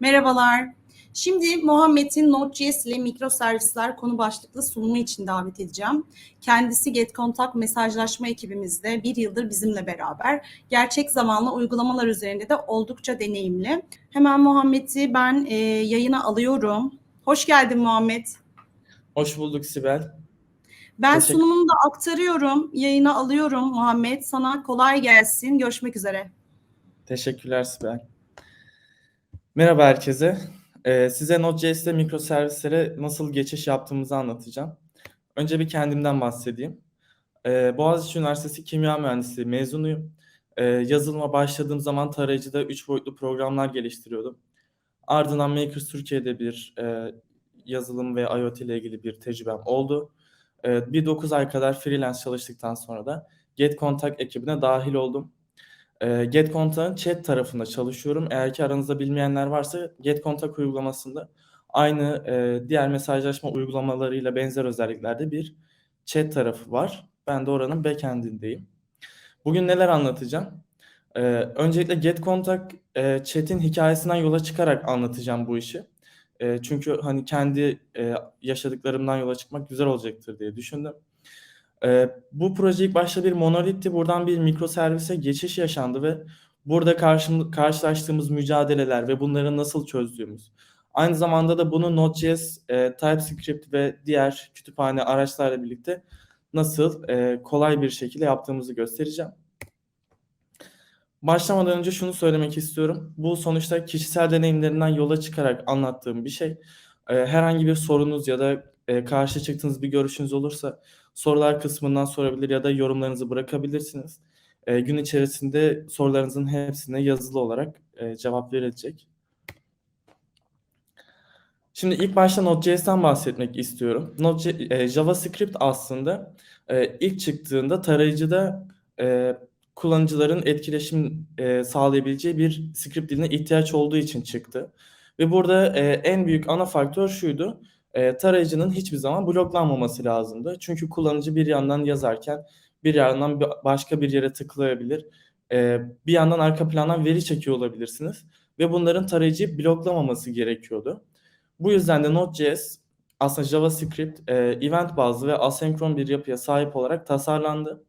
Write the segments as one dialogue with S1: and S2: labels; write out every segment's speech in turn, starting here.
S1: Merhabalar. Şimdi Muhammed'in Node.js ile mikroservisler konu başlıklı sunumu için davet edeceğim. Kendisi GetContact mesajlaşma ekibimizde bir yıldır bizimle beraber. Gerçek zamanlı uygulamalar üzerinde de oldukça deneyimli. Hemen Muhammed'i ben e, yayına alıyorum. Hoş geldin Muhammed.
S2: Hoş bulduk Sibel.
S1: Ben sunumumu da aktarıyorum. Yayına alıyorum Muhammed. Sana kolay gelsin. Görüşmek üzere.
S2: Teşekkürler Sibel. Merhaba herkese. Ee, size Node.js'te mikroservislere nasıl geçiş yaptığımızı anlatacağım. Önce bir kendimden bahsedeyim. Ee, Boğaziçi Üniversitesi Kimya Mühendisliği mezunuyum. Ee, yazılıma başladığım zaman tarayıcıda 3 boyutlu programlar geliştiriyordum. Ardından Makers Türkiye'de bir e, yazılım ve IoT ile ilgili bir tecrübem oldu. Ee, bir 9 ay kadar freelance çalıştıktan sonra da GetContact ekibine dahil oldum. E, GetContact'ın chat tarafında çalışıyorum. Eğer ki aranızda bilmeyenler varsa GetContact uygulamasında aynı diğer mesajlaşma uygulamalarıyla benzer özelliklerde bir chat tarafı var. Ben de oranın backend'indeyim. Bugün neler anlatacağım? Öncelikle GetContact e, chat'in hikayesinden yola çıkarak anlatacağım bu işi. Çünkü hani kendi yaşadıklarımdan yola çıkmak güzel olacaktır diye düşündüm. Ee, bu proje ilk başta bir monolitti. Buradan bir mikroservise geçiş yaşandı ve burada karşım, karşılaştığımız mücadeleler ve bunları nasıl çözdüğümüz. Aynı zamanda da bunu Node.js, e, TypeScript ve diğer kütüphane araçlarla birlikte nasıl e, kolay bir şekilde yaptığımızı göstereceğim. Başlamadan önce şunu söylemek istiyorum. Bu sonuçta kişisel deneyimlerinden yola çıkarak anlattığım bir şey. E, herhangi bir sorunuz ya da e, karşı çıktığınız bir görüşünüz olursa sorular kısmından sorabilir ya da yorumlarınızı bırakabilirsiniz. E, gün içerisinde sorularınızın hepsine yazılı olarak e, cevap verilecek. Şimdi ilk başta Node.js'ten bahsetmek istiyorum. Node, e, JavaScript aslında e, ilk çıktığında tarayıcıda e, kullanıcıların etkileşim e, sağlayabileceği bir script diline ihtiyaç olduğu için çıktı. Ve burada e, en büyük ana faktör şuydu e, tarayıcının hiçbir zaman bloklanmaması lazımdı. Çünkü kullanıcı bir yandan yazarken bir yandan başka bir yere tıklayabilir. E, bir yandan arka plandan veri çekiyor olabilirsiniz. Ve bunların tarayıcıyı bloklamaması gerekiyordu. Bu yüzden de Node.js aslında JavaScript e, event bazlı ve asenkron bir yapıya sahip olarak tasarlandı.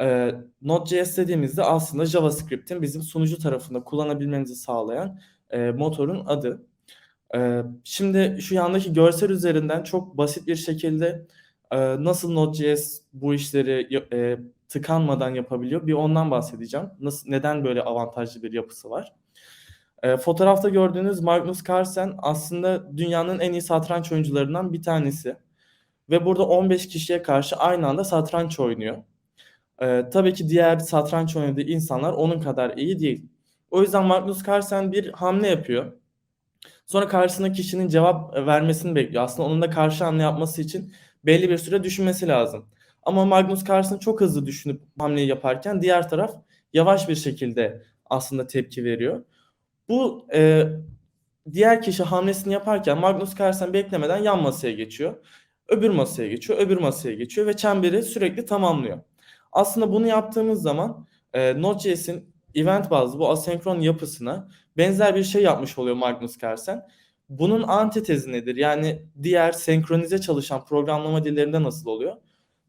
S2: E, Node.js dediğimizde aslında JavaScript'in bizim sunucu tarafında kullanabilmenizi sağlayan e, motorun adı. Şimdi şu yandaki görsel üzerinden çok basit bir şekilde nasıl Node.js bu işleri tıkanmadan yapabiliyor bir ondan bahsedeceğim. Nasıl neden böyle avantajlı bir yapısı var? Fotoğrafta gördüğünüz Magnus Carlsen aslında dünyanın en iyi satranç oyuncularından bir tanesi. Ve burada 15 kişiye karşı aynı anda satranç oynuyor. E, tabii ki diğer satranç oynadığı insanlar onun kadar iyi değil. O yüzden Magnus Carlsen bir hamle yapıyor Sonra karşısındaki kişinin cevap vermesini bekliyor. Aslında onun da karşı hamle yapması için belli bir süre düşünmesi lazım. Ama Magnus Carlsen çok hızlı düşünüp hamleyi yaparken diğer taraf yavaş bir şekilde aslında tepki veriyor. Bu e, diğer kişi hamlesini yaparken Magnus Carlsen beklemeden yan masaya geçiyor. Öbür masaya geçiyor, öbür masaya geçiyor ve çemberi sürekli tamamlıyor. Aslında bunu yaptığımız zaman e, Node.js'in event bazlı bu asenkron yapısına benzer bir şey yapmış oluyor Magnus Carlsen. Bunun antitezi nedir? Yani diğer senkronize çalışan programlama dillerinde nasıl oluyor?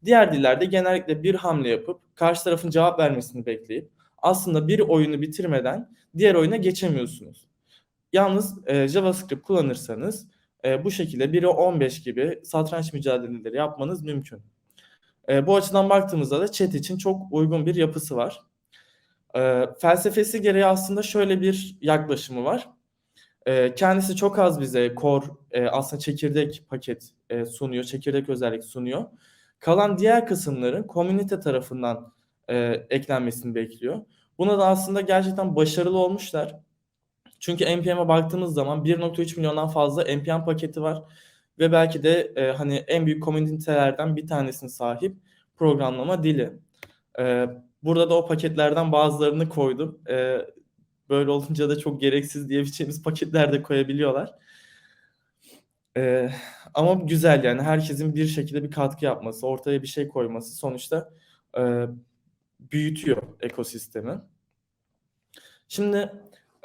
S2: Diğer dillerde genellikle bir hamle yapıp karşı tarafın cevap vermesini bekleyip aslında bir oyunu bitirmeden diğer oyuna geçemiyorsunuz. Yalnız e, JavaScript kullanırsanız e, bu şekilde 1'e 15 gibi satranç mücadeleleri yapmanız mümkün. E, bu açıdan baktığımızda da chat için çok uygun bir yapısı var. E, felsefesi gereği aslında şöyle bir yaklaşımı var. E, kendisi çok az bize core e, aslında çekirdek paket e, sunuyor, çekirdek özellik sunuyor. Kalan diğer kısımların komünite tarafından e, eklenmesini bekliyor. Buna da aslında gerçekten başarılı olmuşlar. Çünkü NPM'e baktığımız zaman 1.3 milyondan fazla NPM paketi var ve belki de e, hani en büyük komünitelerden bir tanesine sahip programlama dili. E, Burada da o paketlerden bazılarını koydum. Ee, böyle olunca da çok gereksiz diyebileceğimiz paketler de koyabiliyorlar. Ee, ama güzel yani herkesin bir şekilde bir katkı yapması, ortaya bir şey koyması sonuçta e, büyütüyor ekosistemi. Şimdi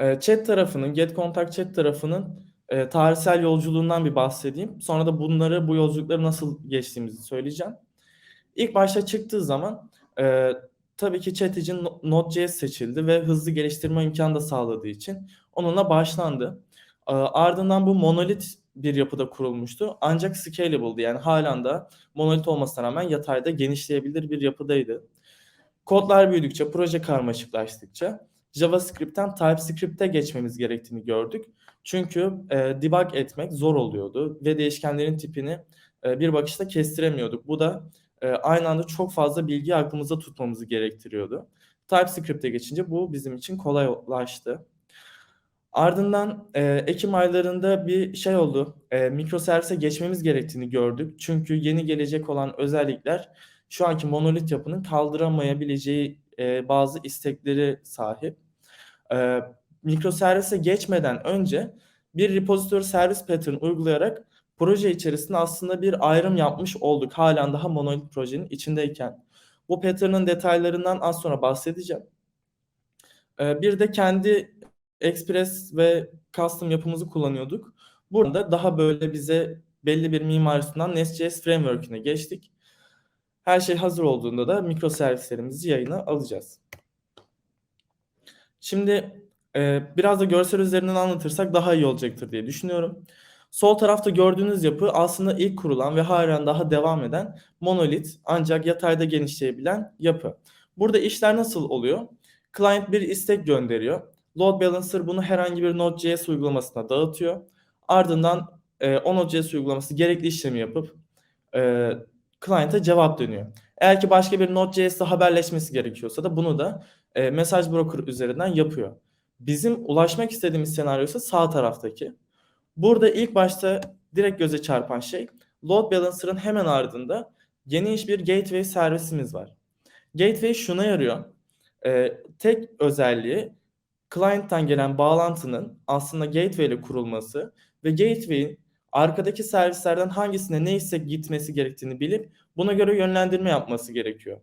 S2: Eee, chat tarafının, GetContact chat tarafının, eee, tarihsel yolculuğundan bir bahsedeyim. Sonra da bunları, bu yolculukları nasıl geçtiğimizi söyleyeceğim. İlk başta çıktığı zaman, eee, tabii ki chat için No Node.js seçildi ve hızlı geliştirme imkânı da sağladığı için onunla başlandı. Aaa, ardından bu monolit bir yapıda kurulmuştu ancak scalable'dı yani hâlen daha monolit olmasına rağmen yatayda genişleyebilir bir yapıdaydı. Kodlar büyüdükçe, proje karmaşıklaştıkça JavaScript'ten TypeScript'e geçmemiz gerektiğini gördük. Çünkü, eee, debug etmek zor oluyordu ve değişkenlerin tipini, eee, bir bakışta kestiremiyorduk. Bu da, eee, aynı anda çok fazla bilgiyi aklımızda tutmamızı gerektiriyordu. TypeScript'e geçince bu bizim için kolaylaştı. Ardından, eee, ekim aylarında bir şey oldu, eee, mikroservise geçmemiz gerektiğini gördük. Çünkü yeni gelecek olan özellikler şu anki monolit yapının kaldıramayabileceği, eee, bazı istekleri sahip. Eee, mikroservise geçmeden önce bir repository service pattern uygulayarak proje içerisinde aslında bir ayrım yapmış olduk hâlen daha monolit projenin içindeyken. Bu pattern'ın detaylarından az sonra bahsedeceğim. Eee, bir de kendi Express ve custom yapımızı kullanıyorduk. Burada daha böyle bize belli bir mimari sunan Nest.js framework'üne geçtik. Her şey hazır olduğunda da mikroservislerimizi yayına alacağız. Şimdi, eee, biraz da görsel üzerinden anlatırsak daha iyi olacaktır diye düşünüyorum. Sol tarafta gördüğünüz yapı aslında ilk kurulan ve hâlen daha devam eden monolit ancak yatayda genişleyebilen yapı. Burada işler nasıl oluyor? Client bir istek gönderiyor. Load balancer bunu herhangi bir Node.js uygulamasına dağıtıyor. Ardından, eee, o Node.js uygulaması gerekli işlemi yapıp, eee, client'a cevap dönüyor. Eğer ki başka bir Node.js'le haberleşmesi gerekiyorsa da bunu da, eee, mesaj broker üzerinden yapıyor. Bizim ulaşmak istediğimiz senaryo ise sağ taraftaki. Burada ilk başta direkt göze çarpan şey load balancer'ın hemen ardında geniş bir gateway servisimiz var. Gateway şuna yarıyor, eee, tek özelliği client'tan gelen bağlantının aslında gateway ile kurulması ve gateway'in arkadaki servislerden hangisine ne istek gitmesi gerektiğini bilip buna göre yönlendirme yapması gerekiyor.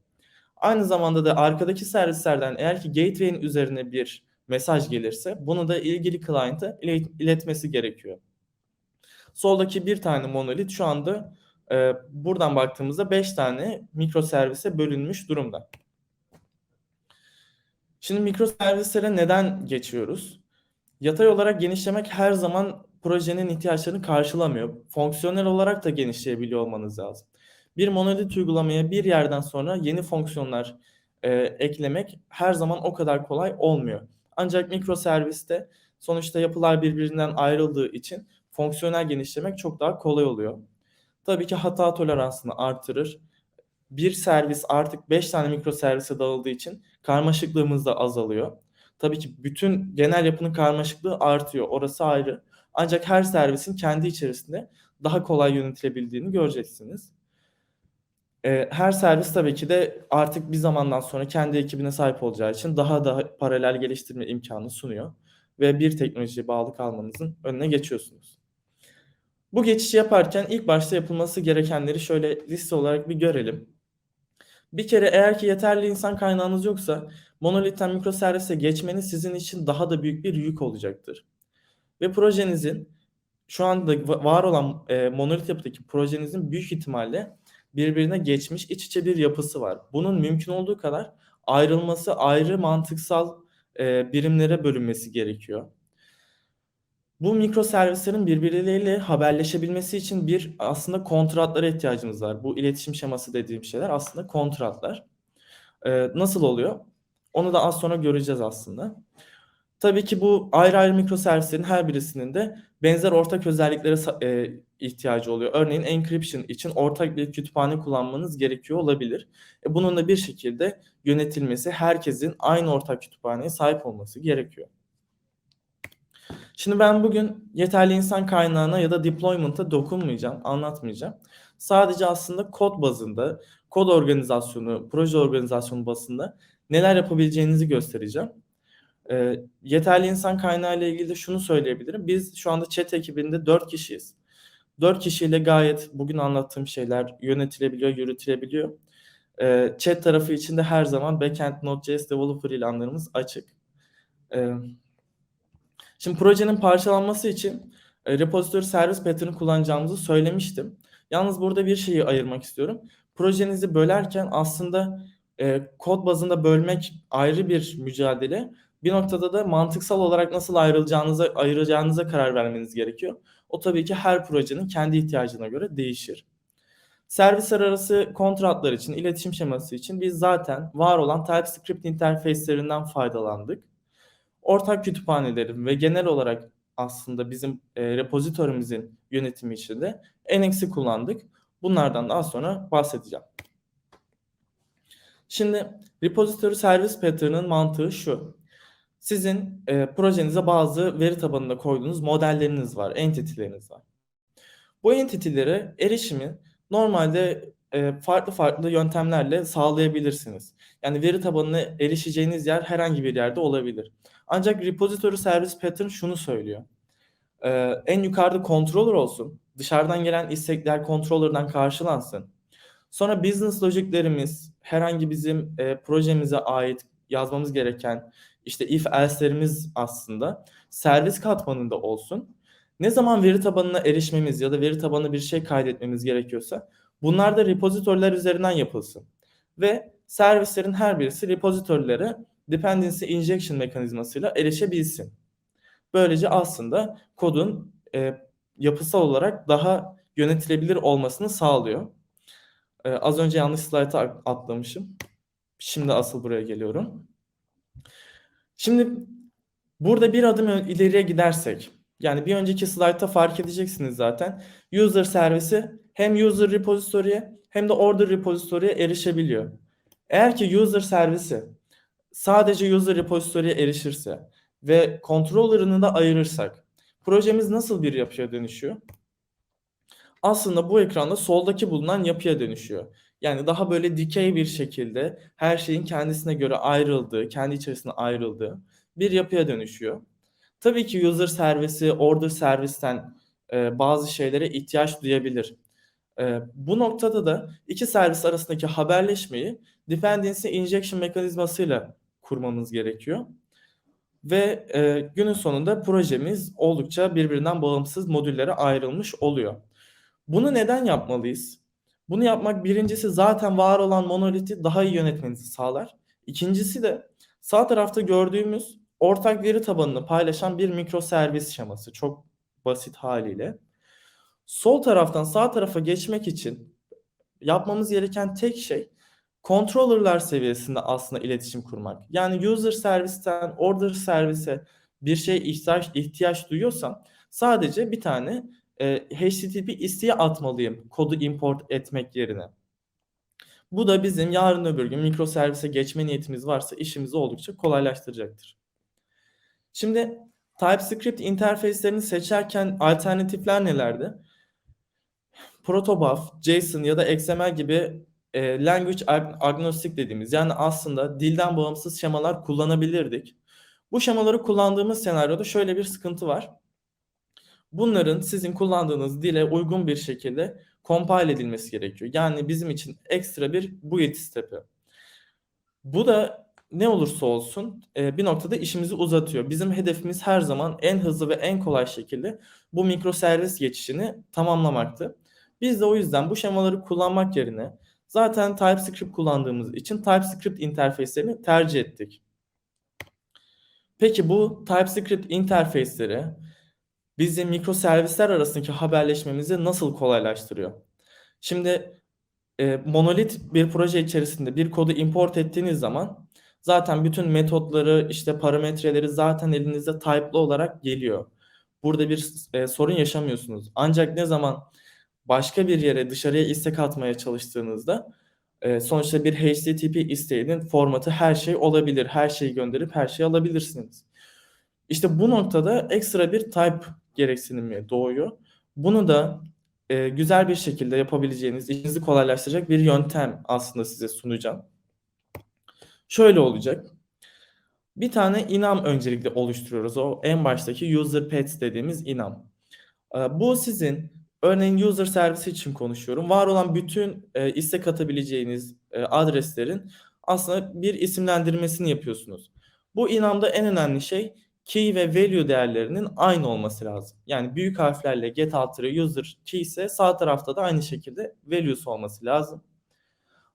S2: Aynı zamanda da arkadaki servislerden eğer ki gateway'in üzerine bir mesaj gelirse bunu da ilgili client'a ilet iletmesi gerekiyor. Soldaki bir tane monolit şu anda, eee, buradan baktığımızda 5 tane mikroservise bölünmüş durumda. Şimdi mikroservislere neden geçiyoruz? Yatay olarak genişlemek her zaman projenin ihtiyaçlarını karşılamıyor. Fonksiyonel olarak da genişleyebiliyor olmanız lazım. Bir monolit uygulamaya bir yerden sonra yeni fonksiyonlar, eee, eklemek her zaman o kadar kolay olmuyor. Ancak mikroserviste sonuçta yapılar birbirinden ayrıldığı için fonksiyonel genişlemek çok daha kolay oluyor. Tabii ki hata toleransını artırır. Bir servis artık 5 tane mikroservise dağıldığı için karmaşıklığımız da azalıyor. Tabii ki bütün genel yapının karmaşıklığı artıyor, orası ayrı. Ancak her servisin kendi içerisinde daha kolay yönetilebildiğini göreceksiniz. Eee, her servis tabii ki de artık bir zamandan sonra kendi ekibine sahip olacağı için daha da paralel geliştirme imkânı sunuyor ve bir teknolojiye bağlı kalmanızın önüne geçiyorsunuz. Bu geçişi yaparken ilk başta yapılması gerekenleri şöyle liste olarak bir görelim. Bir kere eğer ki yeterli insan kaynağınız yoksa monolitten mikroservise geçmeniz sizin için daha da büyük bir yük olacaktır. Ve projenizin şu anda va var olan, eee, monolit yapıdaki projenizin büyük ihtimalle birbirine geçmiş iç içe bir yapısı var. Bunun mümkün olduğu kadar ayrılması, ayrı mantıksal, eee, birimlere bölünmesi gerekiyor. Bu mikroservislerin birbirleriyle haberleşebilmesi için bir aslında kontratlara ihtiyacımız var. Bu iletişim şeması dediğim şeyler aslında kontratlar. Eee, nasıl oluyor? Onu da az sonra göreceğiz aslında. Tabii ki bu ayrı ayrı mikroservislerin her birisinin de benzer ortak özelliklere eee, ihtiyacı oluyor. Örneğin encryption için ortak bir kütüphane kullanmanız gerekiyor olabilir. E, bunun da bir şekilde yönetilmesi, herkesin aynı ortak kütüphaneye sahip olması gerekiyor. Şimdi ben bugün yeterli insan kaynağına ya da deployment'a dokunmayacağım, anlatmayacağım. Sadece aslında kod bazında, kod organizasyonu, proje organizasyonu bazında neler yapabileceğinizi göstereceğim. Eee, yeterli insan kaynağı ile ilgili de şunu söyleyebilirim. Biz şu anda chat ekibinde 4 kişiyiz. 4 kişiyle gayet bugün anlattığım şeyler yönetilebiliyor, yürütülebiliyor. Eee, chat tarafı için de her zaman backend Node.js developer ilanlarımız açık. Eee Şimdi projenin parçalanması için e, repository servis pattern'ı kullanacağımızı söylemiştim. Yalnız burada bir şeyi ayırmak istiyorum. Projenizi bölerken aslında e, kod bazında bölmek ayrı bir mücadele. Bir noktada da mantıksal olarak nasıl ayrılacağınıza ayıracağınıza karar vermeniz gerekiyor. O tabii ki her projenin kendi ihtiyacına göre değişir. Servisler arası kontratlar için, iletişim şeması için biz zaten var olan TypeScript interfeyslerinden faydalandık. Ortak kütüphanelerin ve genel olarak aslında bizim e, repozitorymizin yönetimi için de NX'i kullandık. Bunlardan daha sonra bahsedeceğim. Şimdi repository servis pattern'ın mantığı şu. Sizin e, projenize bazı veri tabanında koyduğunuz modelleriniz var, entity'leriniz var. Bu entity'lere erişimi normalde e, farklı farklı yöntemlerle sağlayabilirsiniz. Yani veri tabanına erişeceğiniz yer herhangi bir yerde olabilir. Ancak repository servis pattern şunu söylüyor. E, en yukarıda controller olsun. Dışarıdan gelen istekler controller'dan karşılansın. Sonra business logiclerimiz herhangi bizim e, projemize ait yazmamız gereken işte if else'lerimiz aslında servis katmanında olsun. Ne zaman veri tabanına erişmemiz ya da veri tabanına bir şey kaydetmemiz gerekiyorsa bunlar da repositoryler üzerinden yapılsın. Ve servislerin her birisi repositorilere dependency injection mekanizmasıyla erişebilsin. Böylece aslında kodun e, yapısal olarak daha yönetilebilir olmasını sağlıyor. E, az önce yanlış slaytı atlamışım. Şimdi asıl buraya geliyorum. Şimdi burada bir adım ileriye gidersek, yani bir önceki slaytta fark edeceksiniz zaten. User servisi hem user repository'e hem de order repository'e erişebiliyor. Eğer ki user servisi sadece user repository'e erişirse ve controller'ını da ayırırsak projemiz nasıl bir yapıya dönüşüyor? Aslında bu ekranda soldaki bulunan yapıya dönüşüyor. Yani daha böyle dikey bir şekilde her şeyin kendisine göre ayrıldığı, kendi içerisinde ayrıldığı bir yapıya dönüşüyor. Tabii ki user servisi, order servisten e, bazı şeylere ihtiyaç duyabilir. E, bu noktada da iki servis arasındaki haberleşmeyi dependency injection mekanizmasıyla kurmamız gerekiyor. Ve e, günün sonunda projemiz oldukça birbirinden bağımsız modüllere ayrılmış oluyor. Bunu neden yapmalıyız? Bunu yapmak birincisi zaten var olan monoliti daha iyi yönetmenizi sağlar. İkincisi de sağ tarafta gördüğümüz ortak veri tabanını paylaşan bir mikroservis şeması. Çok basit haliyle. Sol taraftan sağ tarafa geçmek için yapmamız gereken tek şey controller'lar seviyesinde aslında iletişim kurmak. Yani user servisten order servise bir şey ihtiyaç ihtiyaç duyuyorsam sadece bir tane e, HTTP isteği atmalıyım kodu import etmek yerine. Bu da bizim yarın öbür gün mikroservise geçme niyetimiz varsa işimizi oldukça kolaylaştıracaktır. Şimdi TypeScript interface'lerini seçerken alternatifler nelerdi? Protobuf, JSON ya da XML gibi e, language agnostic dediğimiz yani aslında dilden bağımsız şemalar kullanabilirdik. Bu şemaları kullandığımız senaryoda şöyle bir sıkıntı var. Bunların sizin kullandığınız dile uygun bir şekilde compile edilmesi gerekiyor. Yani bizim için ekstra bir build step'i. Bu da ne olursa olsun e, bir noktada işimizi uzatıyor. Bizim hedefimiz her zaman en hızlı ve en kolay şekilde bu mikroservis geçişini tamamlamaktı. Biz de o yüzden bu şemaları kullanmak yerine zaten TypeScript kullandığımız için TypeScript interfeyslerini tercih ettik. Peki bu TypeScript interfeysleri bizim mikroservisler arasındaki haberleşmemizi nasıl kolaylaştırıyor? Şimdi e, monolit bir proje içerisinde bir kodu import ettiğiniz zaman zaten bütün metotları işte parametreleri zaten elinizde type'lı olarak geliyor. Burada bir e, sorun yaşamıyorsunuz. Ancak ne zaman başka bir yere dışarıya istek atmaya çalıştığınızda e, sonuçta bir HTTP isteğinin formatı her şey olabilir. Her şeyi gönderip her şeyi alabilirsiniz. İşte bu noktada ekstra bir type gereksinimi doğuyor. Bunu da e, güzel bir şekilde yapabileceğiniz, işinizi kolaylaştıracak bir yöntem aslında size sunacağım. Şöyle olacak. Bir tane inam öncelikle oluşturuyoruz. O en baştaki user pets dediğimiz inam. E, bu sizin örneğin user servisi için konuşuyorum. Var olan bütün e, istek atabileceğiniz e, adreslerin aslında bir isimlendirmesini yapıyorsunuz. Bu inamda en önemli şey key ve value değerlerinin aynı olması lazım. Yani büyük harflerle get alt user key ise sağ tarafta da aynı şekilde values olması lazım.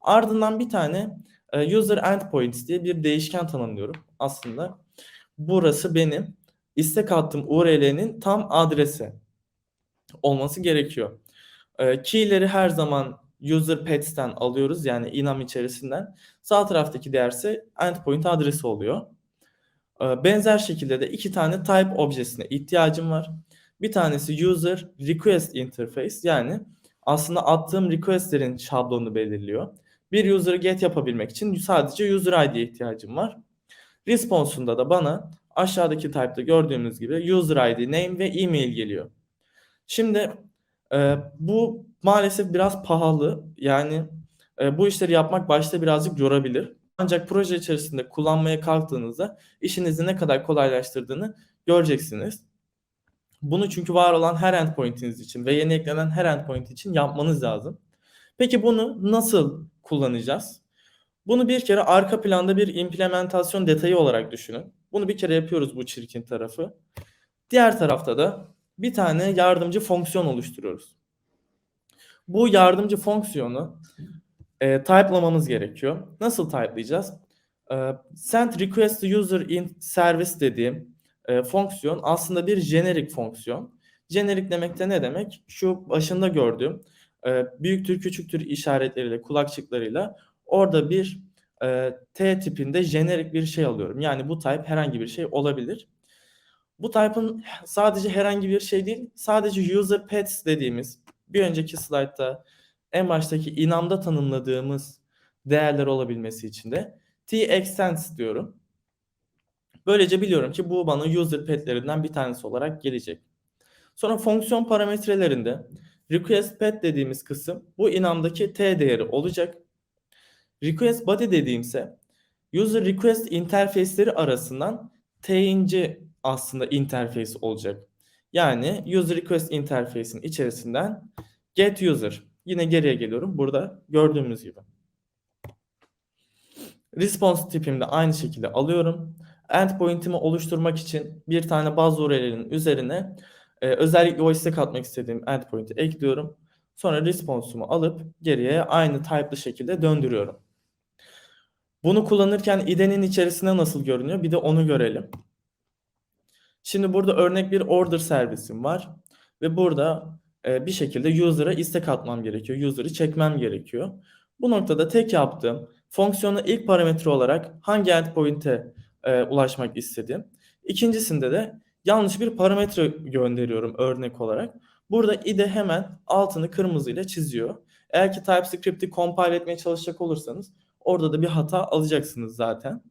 S2: Ardından bir tane e, user endpoints diye bir değişken tanımlıyorum aslında. Burası benim istek attığım URL'nin tam adresi olması gerekiyor. E, key'leri her zaman user paths'ten alıyoruz yani enum içerisinden. Sağ taraftaki değer ise endpoint adresi oluyor. E, benzer şekilde de iki tane type objesine ihtiyacım var. Bir tanesi user request interface yani aslında attığım requestlerin şablonunu belirliyor. Bir user'ı get yapabilmek için sadece user ID'ye ihtiyacım var. Response'unda da bana aşağıdaki type'da gördüğümüz gibi user ID, name ve email geliyor. Şimdi e, bu maalesef biraz pahalı. Yani e, bu işleri yapmak başta birazcık yorabilir. Ancak proje içerisinde kullanmaya kalktığınızda işinizi ne kadar kolaylaştırdığını göreceksiniz. Bunu çünkü var olan her endpoint'iniz için ve yeni eklenen her endpoint için yapmanız lazım. Peki bunu nasıl kullanacağız? Bunu bir kere arka planda bir implementasyon detayı olarak düşünün. Bunu bir kere yapıyoruz bu çirkin tarafı. Diğer tarafta da bir tane yardımcı fonksiyon oluşturuyoruz. Bu yardımcı fonksiyonu e, type'lamamız gerekiyor. Nasıl type'layacağız? E, send request to user in service dediğim e, fonksiyon aslında bir jenerik fonksiyon. Jenerik demek de ne demek? Şu başında gördüğüm e, büyüktür küçüktür işaretleriyle kulakçıklarıyla orada bir e, T tipinde jenerik bir şey alıyorum. Yani bu type herhangi bir şey olabilir. Bu type'ın sadece herhangi bir şey değil, sadece user pets dediğimiz bir önceki slaytta en baştaki inamda tanımladığımız değerler olabilmesi için de t extends diyorum. Böylece biliyorum ki bu bana user petlerinden bir tanesi olarak gelecek. Sonra fonksiyon parametrelerinde request pet dediğimiz kısım bu inamdaki t değeri olacak. Request body dediğimse user request interface'leri arasından t'inci aslında interface olacak. Yani user request interface'in içerisinden get user. Yine geriye geliyorum. Burada gördüğümüz gibi. Response tipimi de aynı şekilde alıyorum. Endpoint'imi oluşturmak için bir tane baz URL'inin üzerine e, özellikle o istek atmak istediğim endpoint'i ekliyorum. Sonra response'umu alıp geriye aynı type'lı şekilde döndürüyorum. Bunu kullanırken IDE'nin içerisinde nasıl görünüyor? Bir de onu görelim. Şimdi burada örnek bir order servisim var ve burada bir şekilde user'a istek atmam gerekiyor. User'ı çekmem gerekiyor. Bu noktada tek yaptığım fonksiyonu ilk parametre olarak hangi endpoint'e e, ulaşmak istedim. İkincisinde de yanlış bir parametre gönderiyorum örnek olarak. Burada IDE hemen altını kırmızıyla çiziyor. Eğer ki TypeScript'i compile etmeye çalışacak olursanız orada da bir hata alacaksınız zaten.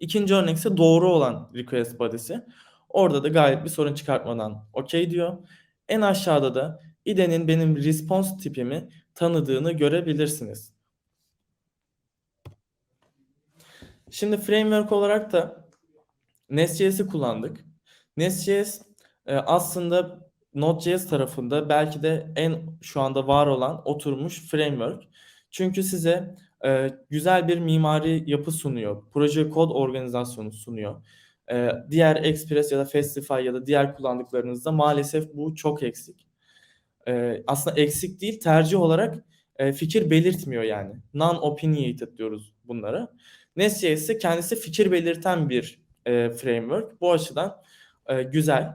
S2: İkinci örnek ise doğru olan request body'si. Orada da gayet bir sorun çıkartmadan OK diyor. En aşağıda da IDE'nin benim response tipimi tanıdığını görebilirsiniz. Şimdi framework olarak da Nest.js'i kullandık. Nest.js e, aslında Node.js tarafında belki de en şu anda var olan oturmuş framework. Çünkü size e, güzel bir mimari yapı sunuyor. Proje kod organizasyonu sunuyor. E, diğer Express ya da Festify ya da diğer kullandıklarınızda maalesef bu çok eksik. E, aslında eksik değil tercih olarak e, fikir belirtmiyor yani. Non-opinionated diyoruz bunlara. Nest.js ise kendisi fikir belirten bir e, framework. Bu açıdan e, güzel.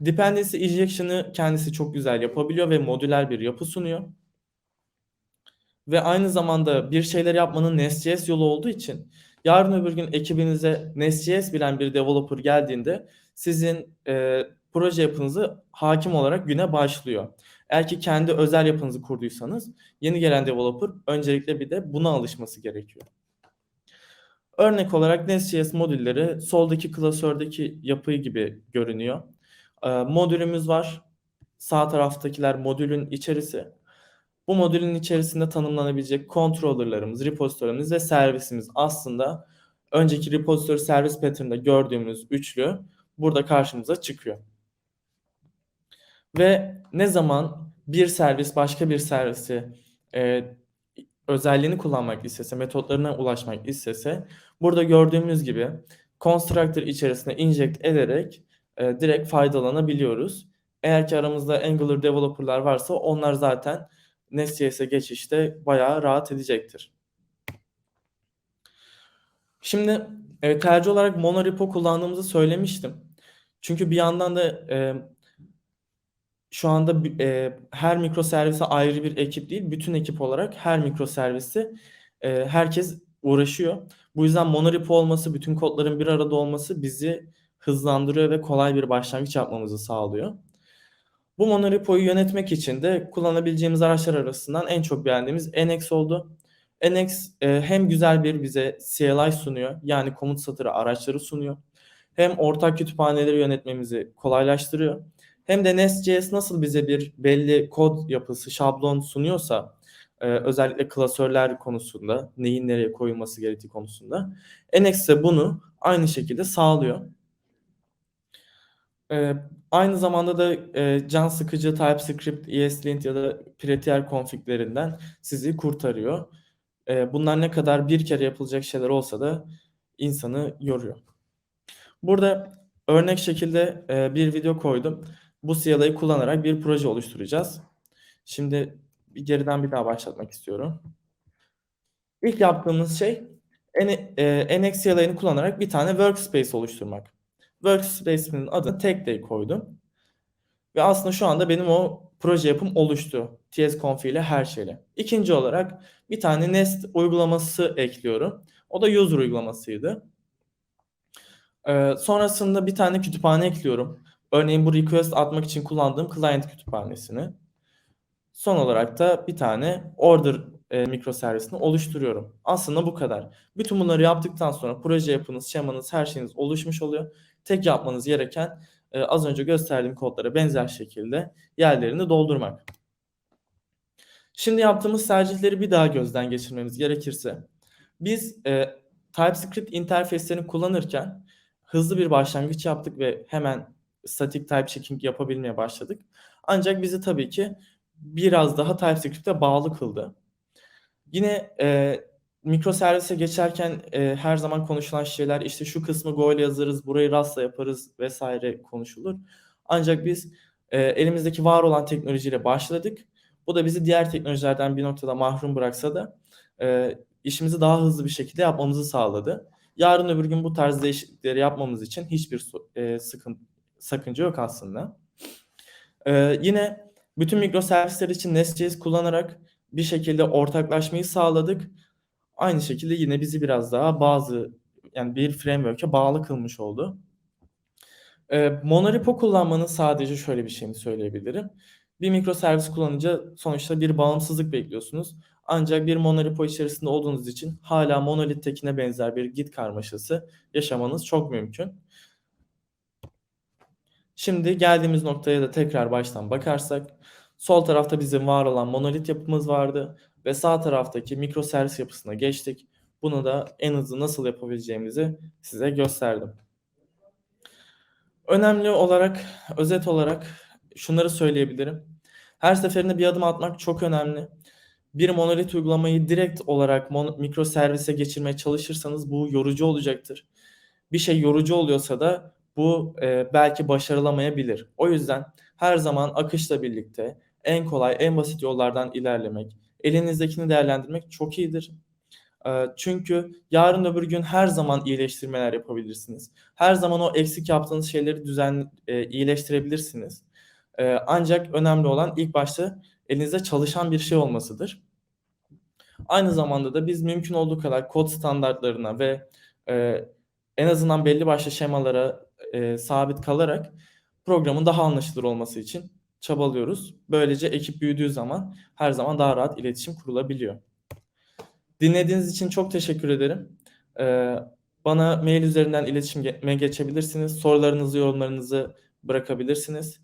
S2: Dependency injection'ı kendisi çok güzel yapabiliyor ve modüler bir yapı sunuyor. Ve aynı zamanda bir şeyler yapmanın Nest.js yolu olduğu için yarın öbür gün ekibinize Nest.js bilen bir developer geldiğinde sizin e, proje yapınızı hakim olarak güne başlıyor. Eğer ki kendi özel yapınızı kurduysanız yeni gelen developer öncelikle bir de buna alışması gerekiyor. Örnek olarak Nest.js modülleri soldaki klasördeki yapı gibi görünüyor. E, modülümüz var. Sağ taraftakiler modülün içerisi. Bu modülün içerisinde tanımlanabilecek controller'larımız, repository'imiz ve servisimiz aslında önceki repository servis pattern'da gördüğümüz üçlü burada karşımıza çıkıyor. Ve ne zaman bir servis başka bir servisi e, özelliğini kullanmak istese, metotlarına ulaşmak istese burada gördüğümüz gibi constructor içerisine inject ederek e, direkt faydalanabiliyoruz. Eğer ki aramızda Angular developerlar varsa onlar zaten Nest.js'e geçişte bayağı rahat edecektir. Şimdi e, tercih olarak monorepo kullandığımızı söylemiştim. Çünkü bir yandan da e, şu anda e, her mikroservise ayrı bir ekip değil, bütün ekip olarak her mikroservisi e, herkes uğraşıyor. Bu yüzden monorepo olması, bütün kodların bir arada olması bizi hızlandırıyor ve kolay bir başlangıç yapmamızı sağlıyor. Bu monorepoyu yönetmek için de kullanabileceğimiz araçlar arasından en çok beğendiğimiz NX oldu. NX e, hem güzel bir bize CLI sunuyor, yani komut satırı araçları sunuyor. Hem ortak kütüphaneleri yönetmemizi kolaylaştırıyor. Hem de Nest.js nasıl bize bir belli kod yapısı, şablon sunuyorsa, e, özellikle klasörler konusunda, neyin nereye koyulması gerektiği konusunda, NX de bunu aynı şekilde sağlıyor. E, aynı zamanda da e, can sıkıcı TypeScript, ESLint ya da Prettier configlerinden sizi kurtarıyor. E, bunlar ne kadar bir kere yapılacak şeyler olsa da insanı yoruyor. Burada örnek şekilde e, bir video koydum. Bu CLI'yi kullanarak bir proje oluşturacağız. Şimdi bir geriden bir daha başlatmak istiyorum. İlk yaptığımız şey N- NX CLI'ni kullanarak bir tane workspace oluşturmak. Workspace'imin adını tek day koydum. Ve aslında şu anda benim o proje yapım oluştu. tsconf ile her şeyle. İkinci olarak bir tane Nest uygulaması ekliyorum. O da user uygulamasıydı. Ee, sonrasında bir tane kütüphane ekliyorum. Örneğin bu request atmak için kullandığım client kütüphanesini. Son olarak da bir tane order e, mikroservisini oluşturuyorum. Aslında bu kadar. Bütün bunları yaptıktan sonra proje yapınız, şemanız, her şeyiniz oluşmuş oluyor. Tek yapmanız gereken e, az önce gösterdiğim kodlara benzer şekilde yerlerini doldurmak. Şimdi yaptığımız tercihleri bir daha gözden geçirmemiz gerekirse biz e, TypeScript interfeyslerini kullanırken hızlı bir başlangıç yaptık ve hemen static type checking yapabilmeye başladık. Ancak bizi tabii ki biraz daha TypeScript'e bağlı kıldı. Yine e, mikroservise geçerken e, her zaman konuşulan şeyler işte şu kısmı Go ile yazarız, burayı Rust'la yaparız vesaire konuşulur. Ancak biz e, elimizdeki var olan teknolojiyle başladık. Bu da bizi diğer teknolojilerden bir noktada mahrum bıraksa da e, işimizi daha hızlı bir şekilde yapmamızı sağladı. Yarın öbür gün bu tarz değişiklikleri yapmamız için hiçbir e, sıkıntı sakınca yok aslında. E, yine bütün mikroservisler için Nest.js kullanarak bir şekilde ortaklaşmayı sağladık. Aynı şekilde yine bizi biraz daha bazı yani bir framework'e bağlı kılmış oldu. E, monorepo kullanmanın sadece şöyle bir şeyini söyleyebilirim. Bir mikroservis kullanınca sonuçta bir bağımsızlık bekliyorsunuz. Ancak bir monorepo içerisinde olduğunuz için hala monolittekine benzer bir git karmaşası yaşamanız çok mümkün. Şimdi geldiğimiz noktaya da tekrar baştan bakarsak sol tarafta bizim var olan monolit yapımız vardı ve sağ taraftaki mikroservis yapısına geçtik. Bunu da en hızlı nasıl yapabileceğimizi size gösterdim. Önemli olarak, özet olarak şunları söyleyebilirim. Her seferinde bir adım atmak çok önemli. Bir monolit uygulamayı direkt olarak mon- mikroservise geçirmeye çalışırsanız bu yorucu olacaktır. Bir şey yorucu oluyorsa da bu e, belki başarılamayabilir. O yüzden her zaman akışla birlikte en kolay, en basit yollardan ilerlemek, elinizdekini değerlendirmek çok iyidir. E, çünkü yarın öbür gün her zaman iyileştirmeler yapabilirsiniz. Her zaman o eksik yaptığınız şeyleri düzen e, iyileştirebilirsiniz. E, ancak önemli olan ilk başta elinizde çalışan bir şey olmasıdır. Aynı zamanda da biz mümkün olduğu kadar kod standartlarına ve e, en azından belli başlı şemalara e, sabit kalarak programın daha anlaşılır olması için çabalıyoruz. Böylece ekip büyüdüğü zaman her zaman daha rahat iletişim kurulabiliyor. Dinlediğiniz için çok teşekkür ederim. Ee, bana mail üzerinden iletişime geçebilirsiniz. Sorularınızı, yorumlarınızı bırakabilirsiniz.